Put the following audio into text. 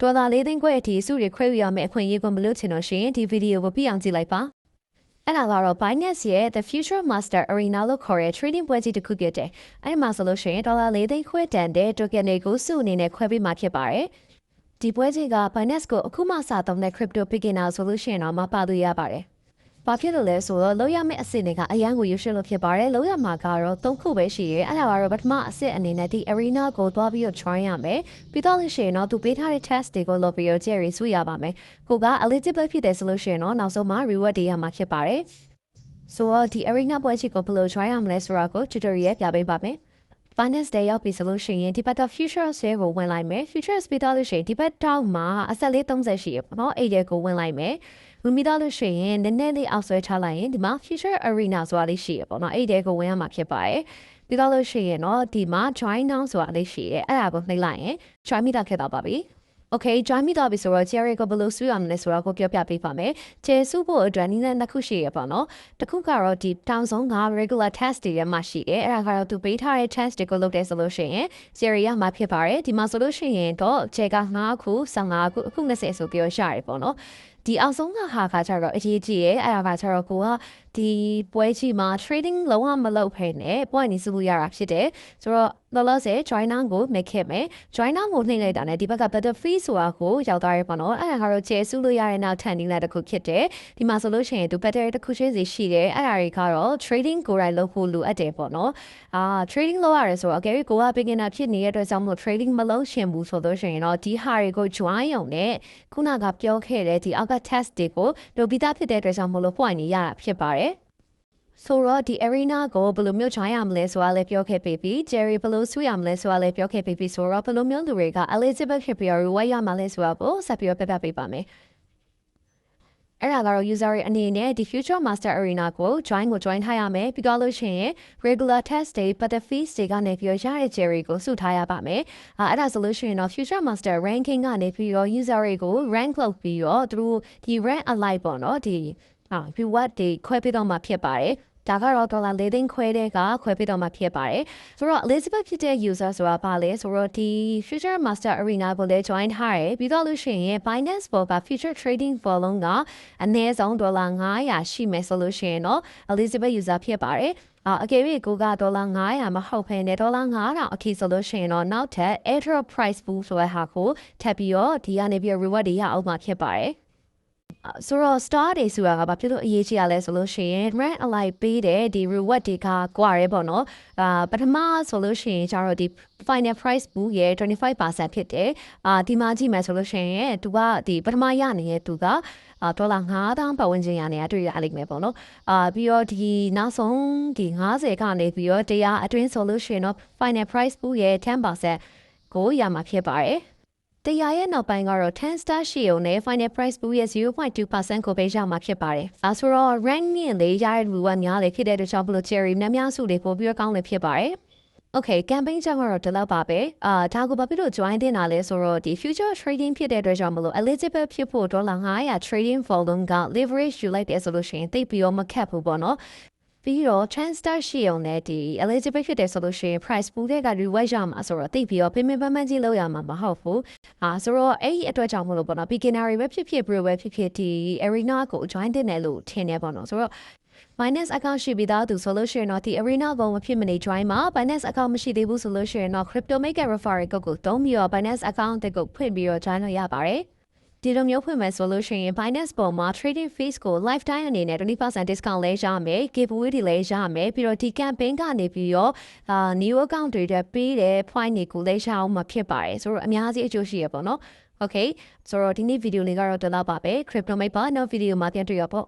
ဒေါ်လာ၄သိန်းခွဲအထိစုတွေခွဲယူရမယ့်အခွင့်အရေးကိုမလို့ချင်တော့ရှင်ဒီဗီဒီယိုကိုပြအောင်ကြည့်လိုက်ပါအဲ့ဒါကတော့ Binance ရဲ့ The Future Master Arena လို့ခေါ်တဲ့ trading ပွဲကြီးတစ်ခုဖြစ်တယ်။အဲ့ဒီမှာဆိုလို့ရှိရင်ဒေါ်လာ၄သိန်းခွဲတန်တဲ့ token တွေကိုစုအနေနဲ့ခွဲပေးမှာဖြစ်ပါတယ်။ဒီပွဲကြီးက Binance ကိုအခုမှစသုံးတဲ့ crypto beginner ဆိုလို့ရှိရင်တော့မပါလို့ရပါတယ်။ ဘာဖြစ်လို့လဲဆိုတော့လောက်ရမယ့်အစစ်တွေကအရန်ကိုရွှေ့လို့ဖြစ်ပါတယ်လောက်ရမှာကတော့၃ခုပဲရှိရဲအဲ့ဒါကတော့ပထမအစစ်အနေနဲ့ဒီ arena ကိုသွားပြီးတော့ join ရမယ်ပြီးတော့လို့ရှိရင်တော့သူပေးထားတဲ့ test တွေကိုလုပ်ပြီးတော့ Jerry ဆွရပါမယ်ကိုက eligible ဖြစ်တယ်ဆိုလို့ရှိရင်တော့နောက်ဆုံးမှာ reward တွေရမှာဖြစ်ပါတယ်ဆိုတော့ဒီ arena ပွဲရှိကိုဘယ်လို join ရမလဲဆိုတာကို tutorial ပြပေးပါမယ် Finance Day ရောက်ပြီဆိုလို့ရှိရင်ဒီဘက်တော့ Future Share ကိုဝင်လိုက်မယ် Future Speed လို့ရှိရင်ဒီဘက်တောက်မှာအဆက်လေး30ရှိရပေါ့နော်အဲ့ဒီကိုဝင်လိုက်မယ် ဝင်ပြီးတော့လို့ရှိရင်နည်းနည်းလေးအောက်ဆွဲထားလိုက်ရင်ဒီမှာ Future Arena ဆိုတာလေးရှိရပေါ့နော်အဲ့ဒီကိုဝင်ရမှာဖြစ်ပါတယ်ပြီးတော့လို့ရှိရင်တော့ဒီမှာ Join Now ဆိုတာလေးရှိတယ်အဲ့ဒါကိုနှိပ်လိုက်ရင် Join မိတာခဲ့တော့ပါပြီ Okay, join မိတော့ပြီဆိုတော့ Jerry ကိုဘယ်လိုဆူရမလဲဆိုတော့ကိုပြောပြပေးပါမယ်။ Jerry ဆူဖို့အတွက်နည်းနည်းနှစ်ခုရှိရပါတော့။တစ်ခုကတော့ဒီတောင်ဆုံးက regular test တွေရမှရှိတယ်။အဲ့ဒါကတော့သူပေးထားတဲ့ test တွေကိုလုပ်တယ်ဆိုလို့ရှိရင် Jerry ရမှာဖြစ်ပါတယ်။ဒီမှာဆိုလို့ရှိရင်တော့ Jerry က9ခု15ခုအခု20ဆိုပြီးတော့ရှာရပေါ့နော်။ ဒီအောင်ဆုံးကဟာခါကျတော့အရေးကြီးရဲ့အဲ့ဒါကကျတော့ကိုကဒီပွဲကြီးမှာ trading လုံးဝမလုပ်ဖ ೇನೆ ပွိုင်းနေစုလို့ရတာဖြစ်တယ်ဆိုတော့လောလောဆယ် join now ကို make ခဲ့မယ် join now ကိုနှိမ့်လိုက်တာနဲ့ဒီဘက်က better free ဆိုတာကိုရောက်သွားရပါတော့အဲ့ဒါကတော့ကျေစုလို့ရတဲ့နောက်ထပ်နည်းလမ်းတစ်ခုဖြစ်တယ်ဒီမှာဆိုလို့ရှိရင်သူ better တစ်ခုချင်းစီရှိတယ်အဲ့ဒါတွေကတော့ trading ကိုယ်တိုင်လုပ်ဖို့လိုအပ်တယ်ပေါ့နော်အာ trading လုပ်ရတယ်ဆိုတော့အကယ်၍ကိုက beginner ဖြစ်နေတဲ့အတွက်ကြောင့်မလို့ trading မလုပ်ရှင်ဘူးဆိုလို့ရှိရင်တော့ဒီဟာတွေကို join ရုံနဲ့ခုနကပြောခဲ့တဲ့ဒီအောက်က test တွေကိုလုပ်ပြီးသားဖြစ်တဲ့အတွက်ကြောင့်မလို့ point နေရတာဖြစ်ပါတယ်ဆိုတော့ဒီ arena ကိုဘယ်လိုမျိုး join ရမလဲဆိုတာလည်းပြောခဲ့ပြီးပြီ Jerry ဘယ်လိုဆွေးရမလဲဆိုတာလည်းပြောခဲ့ပြီးပြီဆိုတော့ဘယ်လိုမျိုးလူတွေက Elizabeth ဖြစ်ပြီးတော့ဝိုင်းရမှာလဲဆိုတာကိုဆက်ပြီးတော့ပြပြပေးပါမယ် အဲ့ဒါကတော့ user တွေအနေနဲ့ဒီ future master arena ကို join ကို join ထားရမယ်ပြီးတော့လို့ရှိရင် regular test တွေ but the fees တွေကနေပြီးတော့ရတဲ့ Jerry ကိုစုထားရပါမယ်အဲ့ဒါဆိုလို့ရှိရင်တော့ future master ranking ကနေပြီးတော့ user တွေကို rank လုပ်ပြီးတော့သူတို့ဒီ rank alike ပေါ့နော်ဒီအာ reward တွေခွဲပေးတော့မှဖြစ်ပါတယ် ဒါကတော့ဒေါ်လာ၄သိန်းခွဲတဲ့ကခွဲပေးတော့မှဖြစ်ပါတယ်ဆိုတော့ Elizabeth ဖြစ်တဲ့ user ဆိုတာပါလဲဆိုတော့ဒီ Future Master Arena ကိုလည်း join ထားရပြီးတော့လို့ရှိရင် Binance ပေါ်က Future Trading Volume ကအနည်းဆုံးဒေါ်လာ900ရှိမယ်ဆိုလို့ရှိရင်တော့ Elizabeth user ဖြစ်ပါတယ်အကယ်၍ကိုကဒေါ်လာ900မဟုတ်ဖ ೇನೆ ဒေါ်လာ9000အထိဆိုလို့ရှိရင်တော့နောက်ထပ် Ether Price Pool ဆိုတဲ့ဟာကိုထပ်ပြီးတော့ဒီကနေပြီး reward တွေရအောင်မှာဖြစ်ပါတယ် ဆိုတော့ star တွေဆိုတာကဘာဖြစ်လို့အရေးကြီးရလဲဆိုလို့ရှိရင် rank alike ပေးတဲ့ဒီ reward တွေကကွာရဲပေါ့နော်အာပထမဆိုလို့ရှိရင်ကျတော့ဒီ final price pool ရဲ့25%ဖြစ်တယ်အာဒီမှာကြည့်မယ်ဆိုလို့ရှိရင်သူကဒီပထမရနေတဲ့သူကအာဒေါ်လာ9000ပတ်ဝန်းကျင်ရနေတာတွေ့ရလိမ့်မယ်ပေါ့နော်အာပြီးတော့ဒီနောက်ဆုံးဒီ90ကနေပြီးတော့တရားအတွင်းဆိုလို့ရှိရင်တော့ final price pool ရဲ့10%ကိုရမှာဖြစ်ပါတယ် တရားရဲ့နောက်ပိုင်းကတော့10 star ရှိုံနဲ့ final price pool ရဲ့0.2%ကိုပေးရမှာဖြစ်ပါတယ်။အဲဆိုတော့ rank မြင့်လေးရတဲ့လူကများလေဖြစ်တဲ့အတွက်ကြောင့်ဘလို့ cherry များများစုလေးပို့ပြီးကောင်းလေဖြစ်ပါတယ်။ Okay campaign ကြောင့်ကတော့ဒီလောက်ပါပဲအာဒါကိုဘာဖြစ်လို့ join တင်တာလဲဆိုတော့ဒီ future trading ဖြစ်တဲ့အတွက်ကြောင့်မလို့ eligible ဖြစ်ဖို့ဒေါ်လာ900 trading volume က leverage ယူလိုက်တယ်ဆိုလို့ရှိရင်သိပ်ပြီးတော့မခက်ဘူးပေါ့နော် ပြီးတော့ transfer ရှိအောင်နဲ့ဒီ eligible ဖြစ်တယ်ဆိုလို့ရှိရင် price pool တွေက reward ရမှာဆိုတော့တိတ်ပြီးတော့ပြင်ပန်းပန်းကြီးလောက်ရမှာမဟုတ်ဘူးအာဆိုတော့အဲ့ဒီအတွက်ကြောင့်မလို့ပေါ့နော် beginner တွေပဲဖြစ်ဖြစ် pro ပဲဖြစ်ဖြစ်ဒီ arena ကို join တင်တယ်လို့ထင်နေပေါ့နော်ဆိုတော့ Binance account ရှိပြီးသားသူဆိုလို့ရှိရင်တော့ဒီ arena ဘုံမဖြစ်မနေ join မှာ Binance account မရှိသေးဘူးဆိုလို့ရှိရင်တော့ crypto maker referral code ကိုတုံးပြီးတော့ Binance account တက်ကိုဖွင့်ပြီးတော့ join လို့ရပါတယ် ဒီလိုမျိုးဖွင့်မယ်ဆိုလို့ရှိရင် Binance ပေါ်မှာ trading fees ကို lifetime အနေနဲ့20% discount လဲရမယ် giveaway တွေလဲရမယ်ပြီးတော့ဒီ campaign ကနေပြီးတော့အာ new account တွေတက်ပေးတဲ့ point တွေကိုလဲရအောင်မှာဖြစ်ပါတယ်ဆိုတော့အများကြီးအကျိုးရှိရပေါ့နော် Okay ဆိုတော့ဒီနေ့ဗီဒီယိုလေးကတော့ဒီလောက်ပါပဲ crypto mate ပါနောက်ဗီဒီယိုမှာပြန်တွေ့ရပေါ့